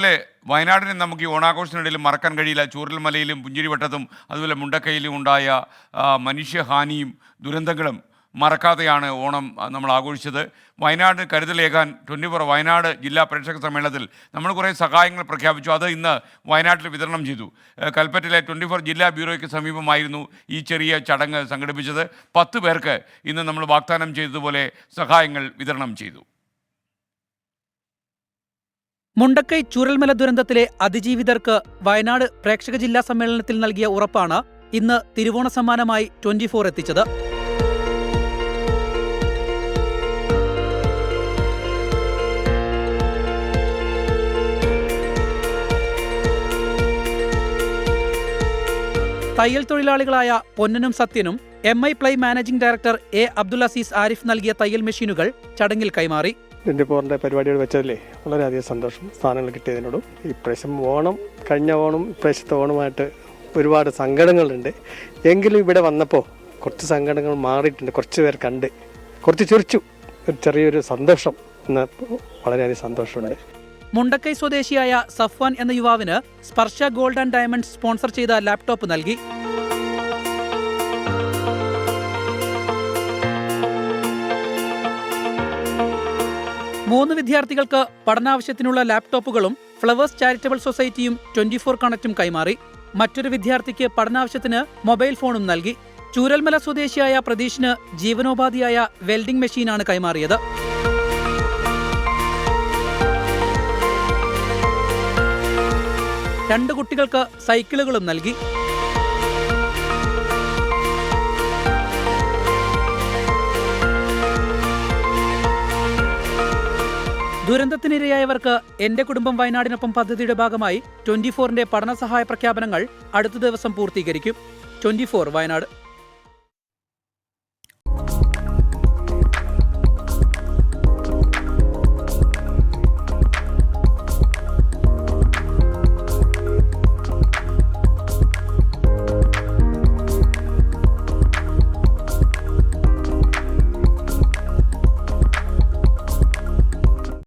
അല്ലേ വയനാടിനെ നമുക്ക് ഈ ഓണാഘോഷത്തിനിടയിൽ മറക്കാൻ കഴിയില്ല. ചൂരൽമലയിലും പുഞ്ചിരിവട്ടത്തും അതുപോലെ മുണ്ടക്കയിലും ഉണ്ടായ മനുഷ്യഹാനിയും ദുരന്തങ്ങളും മറക്കാതെയാണ് ഓണം നമ്മൾ ആഘോഷിച്ചത്. വയനാട് കരുതലേകാൻ ട്വന്റി ഫോർ വയനാട് ജില്ലാ പ്രേക്ഷക സമ്മേളനത്തിൽ നമ്മൾ കുറേ സഹായങ്ങൾ പ്രഖ്യാപിച്ചു. അത് ഇന്ന് വയനാട്ടിൽ വിതരണം ചെയ്തു. കൽപ്പറ്റയിലെ ട്വന്റി ഫോർ ജില്ലാ ബ്യൂറോയ്ക്ക് സമീപമായിരുന്നു ഈ ചെറിയ ചടങ്ങ് സംഘടിപ്പിച്ചത്. പത്ത് പേർക്ക് ഇന്ന് നമ്മൾ വാഗ്ദാനം ചെയ്തതുപോലെ സഹായങ്ങൾ വിതരണം ചെയ്തു. മുണ്ടക്കൈ ചുരൽമല ദുരന്തത്തിലെ അതിജീവിതർക്ക് വയനാട് പ്രേക്ഷക ജില്ലാ സമ്മേളനത്തിൽ നൽകിയ ഉറപ്പാണ് ഇന്ന് തിരുവോണ സമ്മാനമായി ട്വന്റി ഫോർ എത്തിച്ചത്. തയ്യൽ തൊഴിലാളികളായ പൊന്നനും സത്യനും M I Ply managing director A Abdul Azeez Arif നൽകിയ തയ്യൽ മെഷീനുകൾ ചടങ്ങിൽ കൈമാറി. ട്വന്റി ഫോറിന്റെ പരിപാടികൾ വെച്ചതിലേ വളരെയധികം സന്തോഷം സ്ഥാനങ്ങൾ കിട്ടിയതിനോടും. ഇപ്രാവശ്യം ഓണം കഴിഞ്ഞ ഓണം ഇപ്രാവശ്യത്തെ ഓണമായിട്ട് ഒരുപാട് സങ്കടങ്ങളുണ്ട്. എങ്കിലും ഇവിടെ വന്നപ്പോൾ കുറച്ച് സങ്കടങ്ങൾ മാറിയിട്ടുണ്ട്. കുറച്ച് പേർ കണ്ട് കുറച്ച് ചിരിച്ചു. ഒരു ചെറിയൊരു സന്തോഷം എന്ന വളരെയധികം സന്തോഷമുണ്ട്. മുണ്ടക്കൈ സ്വദേശിയായ സഫ്വാൻ എന്ന യുവാവിന് Sparsha gold and diamond sponsor ചെയ്ത ലാപ്ടോപ്പ് നൽകി. മൂന്ന് വിദ്യാർത്ഥികൾക്ക് പഠനാവശ്യത്തിനുള്ള ലാപ്ടോപ്പുകളും ഫ്ലവേഴ്സ് ചാരിറ്റബിൾ സൊസൈറ്റിയും ട്വന്റി ഫോർ കണക്റ്റും കൈമാറി. മറ്റൊരു വിദ്യാർത്ഥിക്ക് പഠനാവശ്യത്തിന് മൊബൈൽ ഫോണും നൽകി. ചൂരൽമല സ്വദേശിയായ പ്രതീഷിന് ജീവനോപാധിയായ വെൽഡിംഗ് മെഷീനാണ് കൈമാറിയത്. രണ്ട് കുട്ടികൾക്ക് സൈക്കിളുകളും നൽകി. ദുരന്തത്തിനിരയായവർക്ക് എന്റെ കുടുംബം വയനാടിനൊപ്പം പദ്ധതിയുടെ ഭാഗമായി ട്വന്റി ഫോറിന്റെ പഠന സഹായ പ്രഖ്യാപനങ്ങൾ അടുത്ത ദിവസം പൂർത്തീകരിക്കും. Twenty four Wayanad.